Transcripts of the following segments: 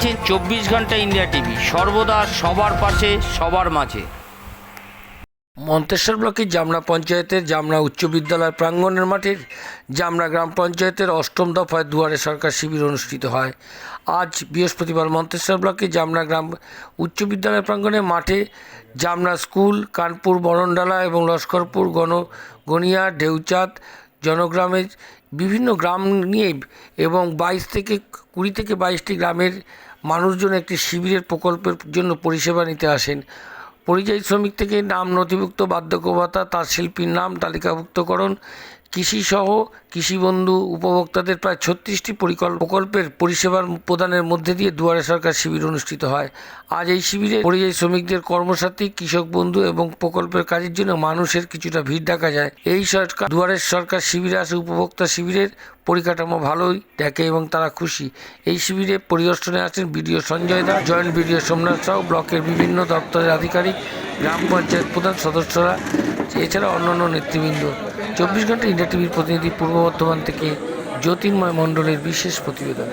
দেখছেন চব্বিশ ঘণ্টা ইন্ডিয়া টিভি। সর্বদা সবার পাশে, সবার মাঝে। মন্তেশ্বর ব্লকের জামনা পঞ্চায়েতের জামনা উচ্চ বিদ্যালয় প্রাঙ্গণের মাঠের জামনা গ্রাম পঞ্চায়েতের অষ্টম দফায় দুয়ারে সরকার শিবির অনুষ্ঠিত হয়। আজ বৃহস্পতিবার মন্তেশ্বর ব্লকের জামনা গ্রাম উচ্চ বিদ্যালয় প্রাঙ্গণে মাঠে জামনা স্কুল, কানপুর, বরণডালা এবং লস্করপুর গণ গনিয়া ঢেউচাঁদ জনগ্রামের বিভিন্ন গ্রাম নিয়ে এবং বাইশ থেকে কুড়ি থেকে বাইশটি গ্রামের মানুষজন একটি শিবিরের প্রকল্পের জন্য পরিষেবা নিতে আসেন। পরিযায়ী শ্রমিক থেকে নাম নথিভুক্ত বার্ধক্য ভাতা তার শিল্পীর নাম, তালিকাভুক্তকরণ কৃষিসহ কৃষিবন্ধু উপভোক্তাদের প্রায় ছত্রিশটি পরিকল্প প্রকল্পের পরিষেবার প্রদানের মধ্যে দিয়ে দুয়ারে সরকার শিবির অনুষ্ঠিত হয়। আজ এই শিবিরে পরিযায়ী শ্রমিকদের কর্মসাথী, কৃষক বন্ধু এবং প্রকল্পের কাজের জন্য মানুষের কিছুটা ভিড় দেখা যায়। এই সরকার দুয়ারের সরকার শিবিরে আসে উপভোক্তা শিবিরের পরিকাঠামো ভালোই দেখে এবং তারা খুশি। এই শিবিরে পরিদর্শনে আছেন বিডিও সঞ্জয় দা জয়েন্ট বিডিও সোমনাথ সাউ ব্লকের বিভিন্ন দপ্তরের আধিকারিক, গ্রাম পঞ্চায়েত প্রধান সদস্যরা, এছাড়া অন্যান্য নেতৃবৃন্দ। চব্বিশ ঘণ্টা ইন্ডিয়া টিভির প্রতিনিধি পূর্ব বর্ধমান থেকে জ্যোতির্ময় মণ্ডলের বিশেষ প্রতিবেদন।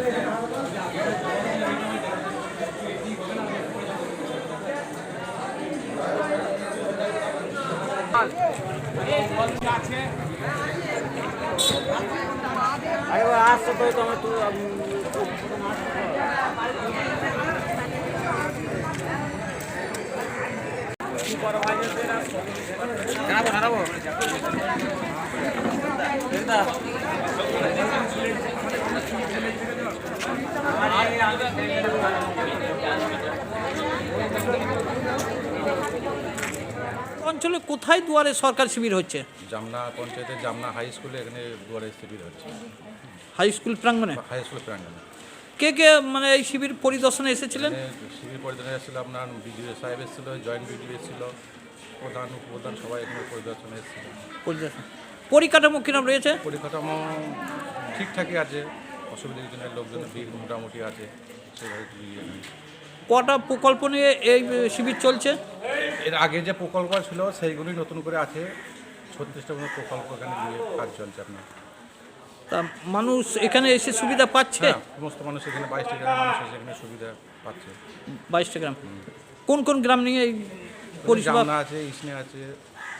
অঞ্চলে কোথায় দুয়ারে সরকার শিবির হচ্ছে? জামনা পঞ্চায়েতের জামনা হাই স্কুলে এখানে দুয়ারে শিবির হচ্ছে। হাই স্কুল প্রাঙ্গণে? হাই স্কুল প্রাঙ্গণে। কে কে মানে এই শিবির পরিদর্শনে এসেছিলেন? শিবির পরিদর্শনে এসেছিল আপনার বিডিও সাহেব এসেছিল জয়েন্ট বিডিও এসেছিল প্রধান উপপ্রধান সবাই এখানে পরিদর্শনে এসেছিল। পরিদর্শন। পরিকাঠামো কিরম রয়েছে? পরিকাঠামো ঠিকঠাকই আছে অসুবিধা কিছু নেই লোকজন ভিড় মোটামুটি আছে সেভাবে কটা প্রকল্প নিয়ে এই শিবির চলছে? এর আগে যে প্রকল্প ছিল সেইগুলি নতুন করে আছে ছত্রিশটা কোনো প্রকল্প এখানে নিয়ে কাজ চলছে আপনার। তা মানুষ এখানে এসে সুবিধা পাচ্ছে? হ্যাঁ সমস্ত মানুষ এখানে বাইশটা গ্রামের মানুষ এসে এখানে সুবিধা পাচ্ছে। বাইশটা গ্রাম কোন কোন গ্রাম নিয়ে এই পরিষেবা? আছে ইসনে আছে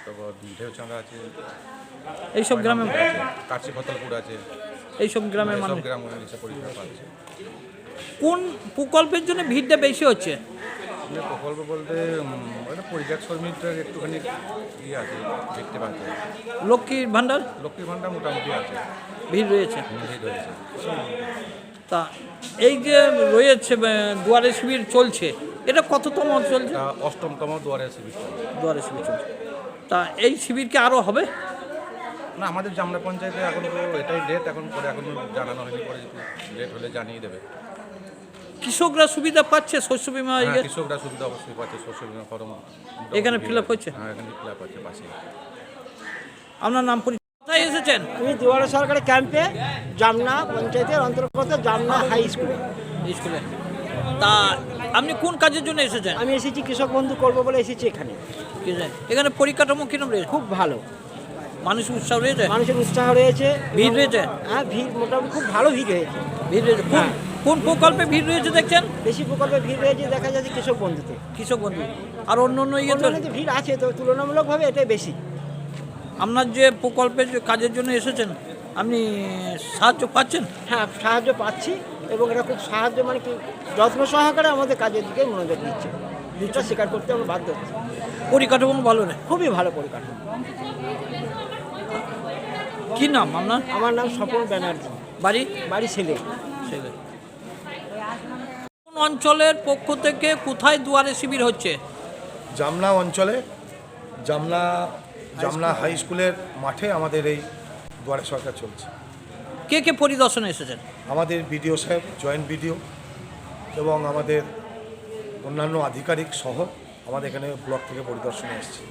তারপর আছে। এইসব গ্রামে কাছি ফতলপুর আছে। এইসব গ্রামের মানুষ পরিষেবা পাচ্ছে কোন প্রকল্পের জন্য ভিড়টা বেশি হচ্ছে? মানে প্রকল্প বলতে পরিযাক শ্রমিকদের একটুখানি ইয়ে আছে দেখতে পাচ্ছে। লক্ষ্মীর ভাণ্ডার? লক্ষ্মীর ভাণ্ডার মোটামুটি আছে। ভিড় রয়েছে। ভিড় হয়েছে তা এই যে রয়েছে দুয়ারে শিবির চলছে এটা কততম চলছে? অষ্টমতম দুয়ারে শিবির। দুয়ারে শিবির চলছে। তা এই শিবির কি আরও হবে? না আমাদের জামনা পঞ্চায়েতে এখন তো এটাই ডেট এখন পরে এখন জানানো হয়নি পরে ডেট হলে জানিয়ে দেবে। কৃষকরা সুবিধা পাচ্ছে শস্য বিমা হ্যাঁ ইয়ে? কৃষকরা সুবিধা অবশ্যই পাচ্ছে শস্য বিমা ফর্ম এখানে ফিল আপ হচ্ছে? হ্যাঁ এখানে ফিল আপ হচ্ছে পাশে। আপনার নাম পরি কোথায় এসেছেন? আমি দুয়ারে সরকারি ক্যাম্পে জামনা পঞ্চায়েতের অন্তর্গত জামনা হাই স্কুলে। স্কুলে। তা আপনি কোন কাজের জন্য এসেছেন? আমি এসেছি কৃষক বন্ধু করব বলে এসেছি এখানে। এখানে পরিকাঠামো কিরম রয়েছে? খুব ভালো। মানুষ উৎসাহ রয়েছে? মানুষের উৎসাহ রয়েছে। ভিড় রয়েছে? হ্যাঁ ভিড় মোটামুটি খুব ভালো ভিড় হয়েছে ভিড় রয়েছে। কোন হ্যাঁ। কোন প্রকল্পে ভিড় রয়েছে দেখছেন? বেশি প্রকল্পে ভিড় রয়েছে দেখা যাচ্ছে কৃষক বন্ধুতে। কৃষক বন্ধু। আর অন্য অন্য ইয়ে তো ভিড় আছে তো তুলনামূলকভাবে এটাই বেশি। আপনার যে প্রকল্পের যে কাজের জন্য এসেছেন আপনি সাহায্য পাচ্ছেন? হ্যাঁ সাহায্য পাচ্ছি এবং এটা খুব সাহায্য মানে কি যত্ন সহকারে আমাদের কাজের দিকে মনোযোগ দিচ্ছে। যেটা স্বীকার করতে আমরা বাধ্য হচ্ছি। পরিকাঠামো ভালো নেই খুবই ভালো পরিকাঠামো। কি নাম আপনার? আমার নাম স্বপন ব্যানার্জি। বাড়ি? বাড়ি ছেলে। ছেলে। কোন অঞ্চলের পক্ষ থেকে কোথায় দুয়ারে শিবির হচ্ছে? জামনা অঞ্চলে জামনা জামনা হাই স্কুলের মাঠে আমাদের এই দুয়ারে সরকার চলছে। কে কে পরিদর্শনে এসেছেন? আমাদের বিডিও সাহেব জয়েন্ট বিডিও এবং আমাদের অন্যান্য আধিকারিক সহ আমাদের এখানে ব্লক থেকে পরিদর্শনে এসেছে।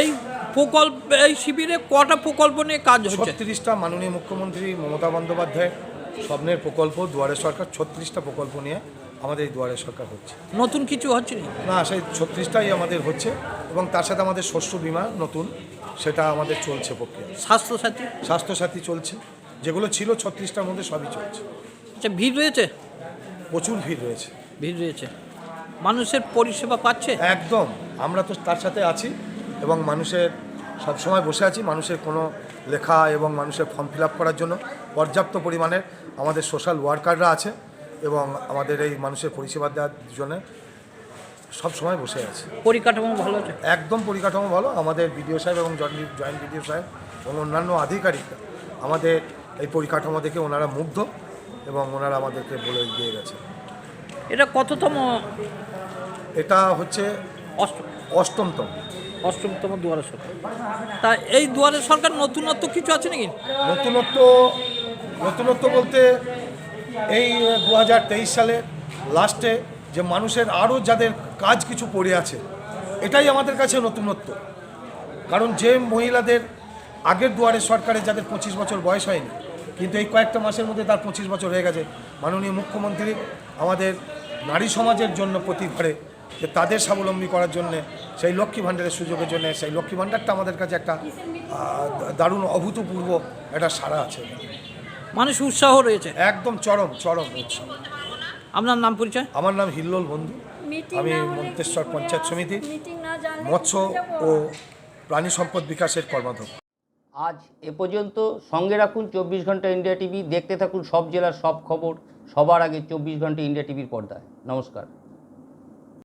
এই প্রকল্প এই শিবিরে কটা প্রকল্প নিয়ে কাজ হচ্ছে? ছত্রিশটা মাননীয় মুখ্যমন্ত্রী মমতা বন্দ্যোপাধ্যায়ের স্বপ্নের প্রকল্প দুয়ারে সরকার ছত্রিশটা প্রকল্প নিয়ে আমাদের এই দুয়ারে সরকার হচ্ছে। নতুন কিছু হচ্ছে না? না সেই ছত্রিশটাই আমাদের হচ্ছে এবং তার সাথে আমাদের শস্য বিমা নতুন। সেটা আমাদের চলছে প্রক্রিয়া। স্বাস্থ্যসাথী? স্বাস্থ্যসাথী চলছে। যেগুলো ছিল ছত্রিশটার মধ্যে সবই চলছে। আচ্ছা ভিড় রয়েছে? প্রচুর ভিড় রয়েছে। ভিড় রয়েছে। মানুষের পরিষেবা পাচ্ছে? একদম। আমরা তো তার সাথে আছি এবং মানুষের সবসময় বসে আছি মানুষের কোনো লেখা এবং মানুষের ফর্ম ফিল আপ করার জন্য। পর্যাপ্ত পরিমাণে আমাদের সোশ্যাল ওয়ার্কাররা আছে এবং আমাদের এই মানুষের পরিষেবা দেওয়ার জন্য সব সময় বসে আছে। পরিকাঠামো ভালো একদম পরিকাঠামো ভালো। আমাদের বিডিও সাহেব এবং জয়েন্ট জয়েন্ট বিডিও সাহেব এবং অন্যান্য আধিকারিকরা আমাদের এই পরিকাঠামো দেখে ওনারা মুগ্ধ এবং ওনারা আমাদেরকে বলে দিয়ে গেছে। এটা কততম? এটা হচ্ছে অষ্ট অষ্টমতম। অষ্টমতম দুয়ারে সরকার। তা এই দুয়ারে সরকার নতুনত্ব কিছু আছে নাকি? নতুনত্ব নতুনত্ব বলতে এই দু হাজার তেইশ সালে লাস্টে যে মানুষের আরও যাদের কাজ কিছু পড়ে আছে এটাই আমাদের কাছে নতুনত্ব। কারণ যে মহিলাদের আগের দুয়ারে সরকারে যাদের পঁচিশ বছর বয়স হয়নি কিন্তু এই কয়েকটা মাসের মধ্যে তার পঁচিশ বছর হয়ে গেছে। মাননীয় মুখ্যমন্ত্রী আমাদের নারী সমাজের জন্য প্রতি ঘরে যে তাদের স্বাবলম্বী করার জন্য সেই লক্ষ্মী ভাণ্ডারের সুযোগের জন্য সেই লক্ষ্মী ভাণ্ডারটা আমাদের কাছে একটা দারুণ অভূতপূর্ব একটা সারা আছে। মানুষ উৎসাহ রয়েছে। একদম চরম চরম উৎসব আপনার নাম পরিচয়? আমার নাম হিল্লোল বন্ধু। আমি মন্তেশ্বর পঞ্চায়েত জানলে মৎস্য ও প্রাণী সম্পদ বিকাশের কর্মাধ্যক্ষ। আজ এ পর্যন্ত সঙ্গে রাখুন চব্বিশ ঘণ্টা ইন্ডিয়া টিভি দেখতে থাকুন সব জেলার সব খবর সবার আগে চব্বিশ ঘণ্টা ইন্ডিয়া টিভির পর্দায়। নমস্কার।